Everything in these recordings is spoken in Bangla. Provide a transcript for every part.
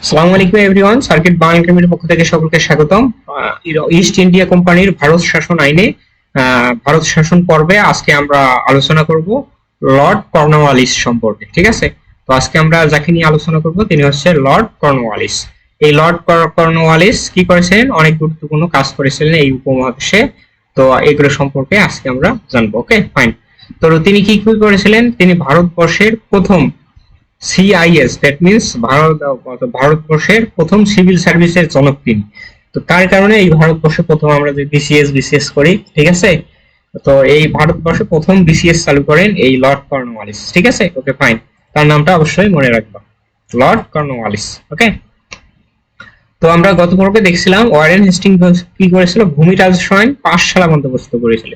আসসালামু আলাইকুম এভরিওয়ান সার্কিট বাংলা একাডেমির পক্ষ থেকে সকলকে স্বাগতম। ইস্ট ইন্ডিয়া কোম্পানির ভারত শাসন আইনে ভারত শাসন পর্বে আজকে আমরা আলোচনা করব লর্ড কর্নওয়ালিস সম্পর্কে, ঠিক আছে? তো আজকে আমরা যাকে নিয়ে আলোচনা করব, তিনি হচ্ছে লর্ড কর্নওয়ালিস। এই লর্ড কর- কর্নওয়ালিস কি করেছিলেন অনেক গুরুত্বপূর্ণ কাজ করেছিলেন এই উপমহাদেশে। তো এগুলো সম্পর্কে আজকে আমরা জানব ওকে ফাইন তো তিনি কি কি করেছিলেন? তিনি ভারতবর্ষের প্রথম সিআইএস দ্যাট মিনস ভারত, ভারতবর্ষের প্রথম সিভিল সার্ভিসের জনক তিনি। তো তার কারণে এই ভারতবর্ষে প্রথম আমরা যে বিসিএস বিসিএস করি, ঠিক আছে? তো এই ভারতবর্ষে প্রথম বিসিএস চালু করেন এই লর্ড কর্নওয়ালিস, ঠিক আছে? ওকে ফাইন তার নামটা অবশ্যই মনে রাখবা। লর্ড কর্নওয়ালিস ওকে তো আমরা গত পর্বে দেখছিলাম ওয়ারেন হেস্টিং কি করেছিল? ভূমি রাজস্বায়ন পাঠশালা বন্দোবস্ত করেছিল।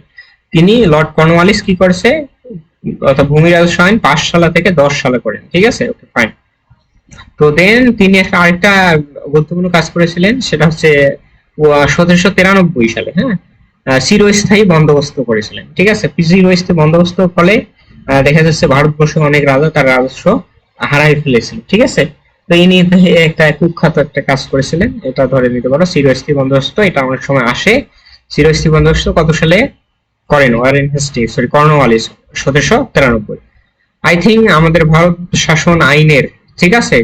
তিনি লর্ড কর্নওয়ালিস কি করেছে? অর্থাৎ ভূমি রাজস্বায়ন পাঁচ সালা থেকে দশ সালে করেন ঠিক আছে? ওকে ফাইন তো দেন তিনি একটা আরেকটা গুরুত্বপূর্ণ কাজ করেছিলেন, সেটা হচ্ছে সতেরোশো তিরানব্বই সালে হ্যাঁ? চিরস্থায়ী বন্দোবস্ত করেছিলেন। ঠিক আছে? চিরস্থায়ী বন্দোবস্ত ফলে দেখা যাচ্ছে ভারতবর্ষে অনেক রাজা তার রাজস্ব হারাই ফেলেছিল। ঠিক আছে? তো ইনি একটা কুখ্যাত একটা কাজ করেছিলেন, এটা ধরে নিতে পারো, চিরস্থায়ী বন্দোবস্ত, এটা অনেক সময় আসে। চিরস্থায়ী বন্দোবস্ত কত সালে? করেন, ওয়ারেন হেস্টিং সরি কর্নওয়ালিস। সতেরোশো তিরানব্বই। আই থিঙ্ক আমাদের ভারত শাসন আইনের, ঠিক আছে?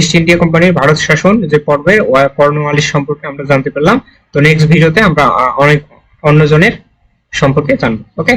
ইস্ট ইন্ডিয়া কোম্পানির ভারত শাসন যে পর্বের কর্ণওয়ালিস সম্পর্কে আমরা জানতে পারলাম। তো নেক্সট ভিডিওতে আমরা অনেক অন্যজনের সম্পর্কে জানব ওকে